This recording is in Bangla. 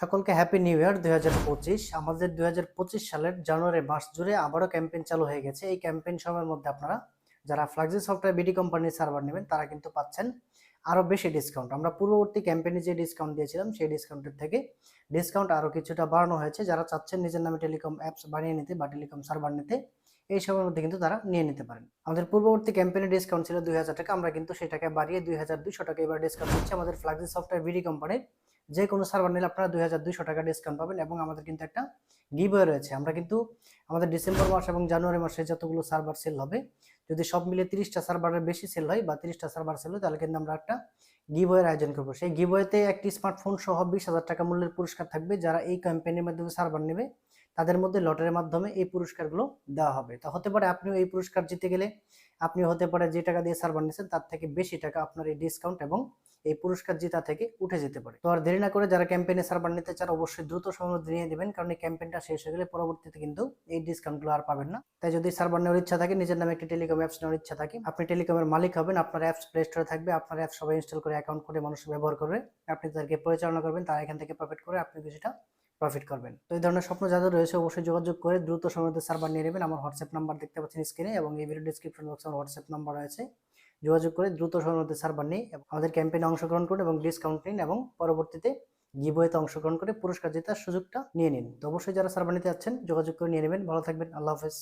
সকলকে হ্যাপি নিউ ইয়ার দুই হাজার পঁচিশ। আমাদের দু হাজার পঁচিশ সালের জানুয়ারি মাস জুড়ে আবারও ক্যাম্পেইন চালু হয়ে গেছে। এই ক্যাম্পেইন সময়ের মধ্যে আপনারা যারা ফ্লাক্সি সফটওয়্যার বিডি কোম্পানির সার্ভার নেবেন, তারা কিন্তু পাচ্ছেন আরও বেশি ডিসকাউন্ট আমরা পূর্ববর্তী ক্যাম্পেইনে যে ডিসকাউন্ট দিয়েছিলাম, সেই ডিসকাউন্টের থেকে ডিসকাউন্ট আরও কিছুটা বাড়ানো হয়েছে। যারা চাচ্ছেন নিজের নামে টেলিকম অ্যাপস বানিয়ে নিতে বা টেলিকম সার্ভার নিতে, এই সময়ের মধ্যে কিন্তু তারা নিয়ে নিতে পারেন। আমাদের পূর্ববর্তী ক্যাম্পেইনে ডিসকাউন্ট ছিল দুই হাজার টাকা, আমরা কিন্তু সেটাকে বাড়িয়ে দুই টাকা এবার ডিসকাউন্ট দিচ্ছি আমাদের ফ্লাক্সি সফটওয়্যার বিডি কোম্পানির যে কোনো সার্ভার নিলে আপনারা দুই হাজার দুইশো টাকা ডিসকাউন্ট পাবেন এবং আমাদের কিন্তু একটা গিভওয়ে রয়েছে। আমরা কিন্তু আমাদের ডিসেম্বর মাস এবং জানুয়ারি মাসে যতগুলো সার্ভার সেল হবে, যদি সব মিলে তিরিশটা সার্ভারের বেশি সেল হয় বা তিরিশটা সার্ভার সেল হয়, তাহলে কিন্তু আমরা একটা গিভওয়ের আয়োজন করব। সেই গিভওয়েতে একটি স্মার্টফোন সহ বিশ হাজার টাকা মূল্যের পুরস্কার থাকবে। যারা এই ক্যাম্পেইনের মাধ্যমে সার্ভার নেবে তাদের মধ্যে লটারির মাধ্যমে এই পুরস্কারগুলো দেওয়া হবে। তা হতে পারে আপনিও এই পুরস্কার জিতে গেলে আপনি হতে পারে যে টাকা দিয়ে সার্ভার নিয়েছেন তার থেকে বেশি টাকা আপনার এই ডিসকাউন্ট এবং এই পুরস্কার জেতা থেকে উঠে যেতে পারে। তো আর দেরি না করে যারা ক্যাম্পেইনে সার্ভার নিতে চান অবশ্যই দ্রুত সময় নিয়ে দেবেন কারণ এই ক্যাম্পেইনটা শেষ হয়ে গেলে পরবর্তীতে কিন্তু এই ডিসকাউন্টগুলো আর পাবেন না। তাই যদি সার্ভার নেওয়ার ইচ্ছা থাকে, নিজের নামে একটি টেলিকম অ্যাপস নেওয়ার ইচ্ছা থাকে, আপনি টেলিকমের মালিক হবেন, আপনার অ্যাপস প্লে স্টোরে থাকবে, আপনার অ্যাপস সবাই ইনস্টল করে অ্যাকাউন্ট করে, মানুষ ব্যবহার করবে, আপনি তাদেরকে পরিচালনা করবেন, তারা এখান থেকে প্রফিট করে আপনি কিছুটা প্রফিট করবেন। তো এই ধরনের স্বপ্ন যাদের রয়েছে, অবশ্যই যোগাযোগ করে দ্রুত সময়তে সার্ভার নিয়ে নেবেন। আমার হোয়াটসঅ্যাপ নাম্বার দেখতে পাচ্ছেন স্ক্রিনে এবং এই ভিডিও ডিসক্রিপশন বক্সে আমার হোয়াটসঅ্যাপ নাম্বার রয়েছে। যোগাযোগ করে দ্রুত সময়তে সার্ভার নিয়ে আমাদের ক্যাম্পেইনে অংশগ্রহণ করুন এবং ডিসকাউন্ট নিন এবং পরবর্তীতে গিবইতে অংশগ্রহণ করে পুরস্কার জেতার সুযোগটা নিয়ে নিন। তো অবশ্যই যারা সার্ভার নিতে যাচ্ছেন, যোগাযোগ করে নিয়ে নেবেন। ভালো থাকবেন। আল্লাহ হাফেজ।